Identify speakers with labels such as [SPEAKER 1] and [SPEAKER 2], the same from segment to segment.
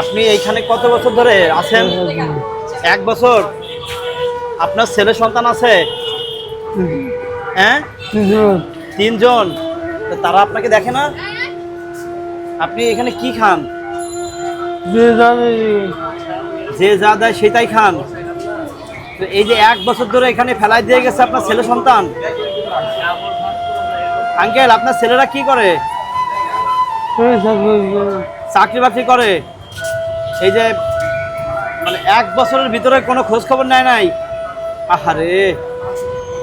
[SPEAKER 1] আপনি এইখানে কত বছর ধরে আছেন? এক বছর। আপনার ছেলে সন্তান আছে? হ্যাঁ? তিনজন। তো তারা আপনাকে দেখে না? আপনি এখানে কি খান? যে যা দেয়। সেটাই খান। তো এই যে এক বছর ধরে এখানে ফেলাই দিয়ে গেছে আপনার ছেলে সন্তান? আঙ্কেল আপনার ছেলেরা কি করে। চাকরি বাকরি করে? এই যে মানে এক বছরের ভিতরে কোনো খোঁজ খবর নেয় নাই। আহারে,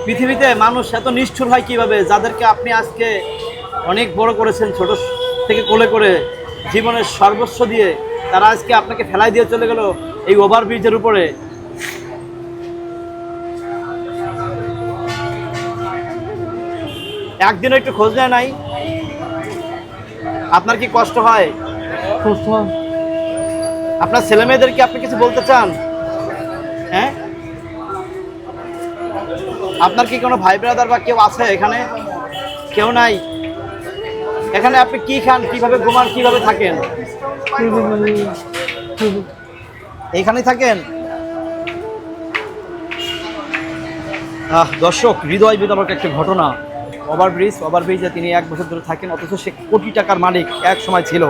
[SPEAKER 1] পৃথিবীতে মানুষ এত নিষ্ঠুর হয় কীভাবে? যাদেরকে আপনি আজকে অনেক বড় করেছেন, ছোট থেকে কোলে করে জীবনের সর্বস্ব দিয়ে, তারা আজকে আপনাকে ফেলাই দিয়ে চলে গেল এই ওভারব্রিজের উপরে। একদিনও একটু খোঁজ নেয় নাই? আপনার কি কষ্ট হয়। আপনার ছেলে মেয়েদেরকে আপনি কিছু বলতে চান? হ্যাঁ? আপনার কি কোনো ভাই ব্রাদার বা কেউ আছে এখানে? কেউ নাই? এখানে আপনি কি খান, কীভাবে ঘুমান, কীভাবে থাকেন? এইখানেই থাকেন? দর্শক, হৃদয় বিদারক একটা ঘটনা। ওভারব্রিজ, ওভারব্রিজে তিনি এক বছর ধরে থাকেন, অথচ সে কোটি টাকার মালিক এক সময় ছিল।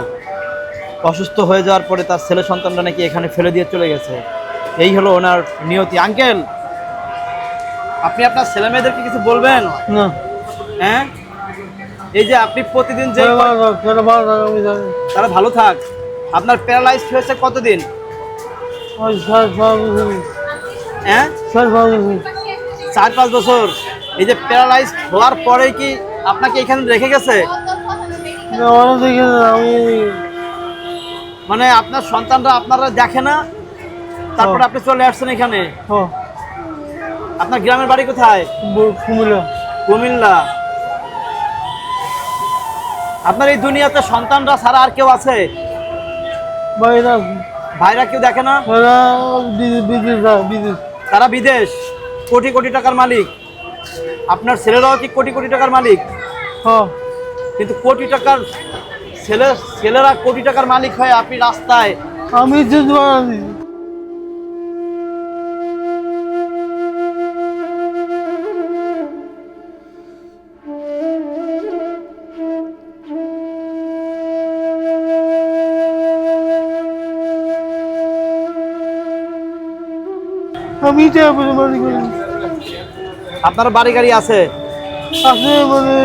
[SPEAKER 1] অসুস্থ হয়ে যাওয়ার পরে তার ছেলে সন্তানরা নাকি এখানে ফেলে দিয়ে চলে গেছে। এই হলো ওনার নিয়তি। আঙ্কেল আপনি আপনার ছেলে মেয়েদেরকে কিছু বলবেন? হ্যাঁ? এই যে আপনি প্রতিদিন যে তারা ভালো থাক। আপনার প্যারালাইজড হয়েছে কতদিন? হ্যাঁ? চার পাঁচ বছর। এই যে প্যারালাইজ হওয়ার পরে কি আপনাকে এখানে রেখে গেছে? মানে আপনার সন্তানরা আপনারা দেখে না তারপরে আপনি চলে আসছেন এখানে। আপনার গ্রামের বাড়ি কোথায়? কুমিল্লা। কুমিল্লা। আপনার এই দুনিয়াতে সন্তানরা ছাড়া আর কেউ আছে? ভাইরা। কেউ দেখে না? তারা বিদেশ। কোটি কোটি টাকার মালিক। আপনার ছেলেরাও কি কোটি কোটি টাকার মালিক? কিন্তু কোটি টাকার ছেলে ছেলেরা কোটি টাকার মালিক হয় আপনি রাস্তায়।
[SPEAKER 2] আমি আমি
[SPEAKER 1] আপনার বাড়ি গাড়ি আছে?
[SPEAKER 2] আছে মানে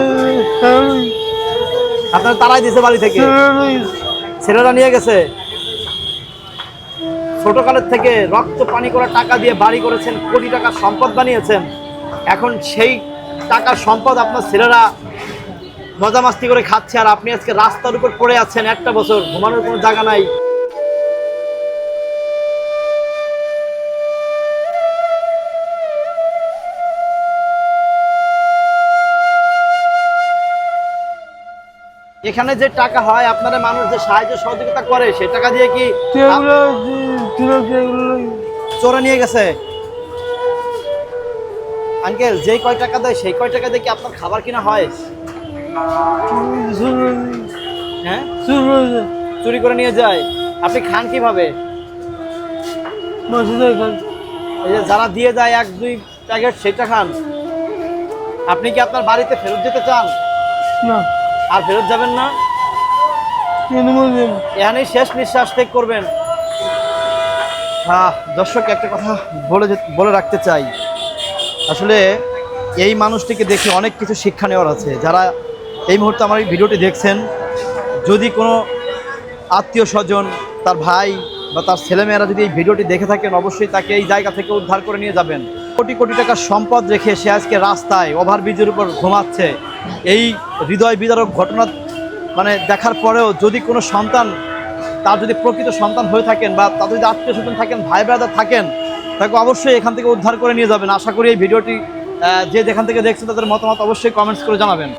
[SPEAKER 1] আপনার তারাই দিছে বাড়ি থেকে। ছেলেরা নিয়ে গেছে। ছোটকালের থেকে রক্ত পানি করে টাকা দিয়ে বাড়ি করেছেন, কোটি টাকার সম্পদ বানিয়েছেন। এখন সেই টাকার সম্পদ আপনার ছেলেরা মজা মাস্তি করে খাচ্ছে আর আপনি আজকে রাস্তার উপর পড়ে আছেন একটা বছর, ঘুমানোর কোনো জায়গা নাই। এখানে যে টাকা হয় আপনারা মানুষ যে সাহায্য সহযোগিতা করে সেই টাকা দিয়ে কি চোরে নিয়ে গেছে? আঙ্কেল যেই কয় টাকা দেয় সেই কয় টাকা দিয়ে কি আপনার খাবার কিনা হয়? হ্যাঁ চুরি করে নিয়ে যায়। আপনি খান কীভাবে? এই যে যারা দিয়ে যায় এক দুই প্যাকেট সেটা খান। আপনি কি আপনার বাড়িতে ফেরত যেতে চান?
[SPEAKER 2] না।
[SPEAKER 1] আর ফেরত যাবেন না? এখানেই শেষ নিঃশ্বাস ত্যাগ করবেন। হ্যাঁ দর্শক একটা কথা বলে যে- বলে রাখতে চাই। আসলে এই মানুষটিকে দেখে অনেক কিছু শিক্ষা নেওয়ার আছে। যারা এই মুহূর্তে আমার এই ভিডিওটি দেখছেন যদি কোনো আত্মীয় স্বজন তার ভাই বা তার ছেলেমেয়েরা যদি এই ভিডিওটি দেখে থাকেন অবশ্যই তাকে এই জায়গা থেকে উদ্ধার করে নিয়ে যাবেন। কোটি কোটি টাকার সম্পদ রেখে সে আজকে রাস্তায় ওভারব্রিজের উপর ঘুমাচ্ছে। এই হৃদয় বিদারক ঘটনা মানে দেখার পরেও যদি কোনো সন্তান, তার যদি প্রকৃত সন্তান হয়ে থাকেন বা তাদের যদি আত্মীয় স্বজন থাকেন, ভাই ব্রাদার থাকেন, তাকে অবশ্যই এখান থেকে উদ্ধার করে নিয়ে যাবেন। আশা করি এই ভিডিওটি যে যেখান থেকে দেখছে তাদের মতামত অবশ্যই কমেন্টস করে জানাবেন।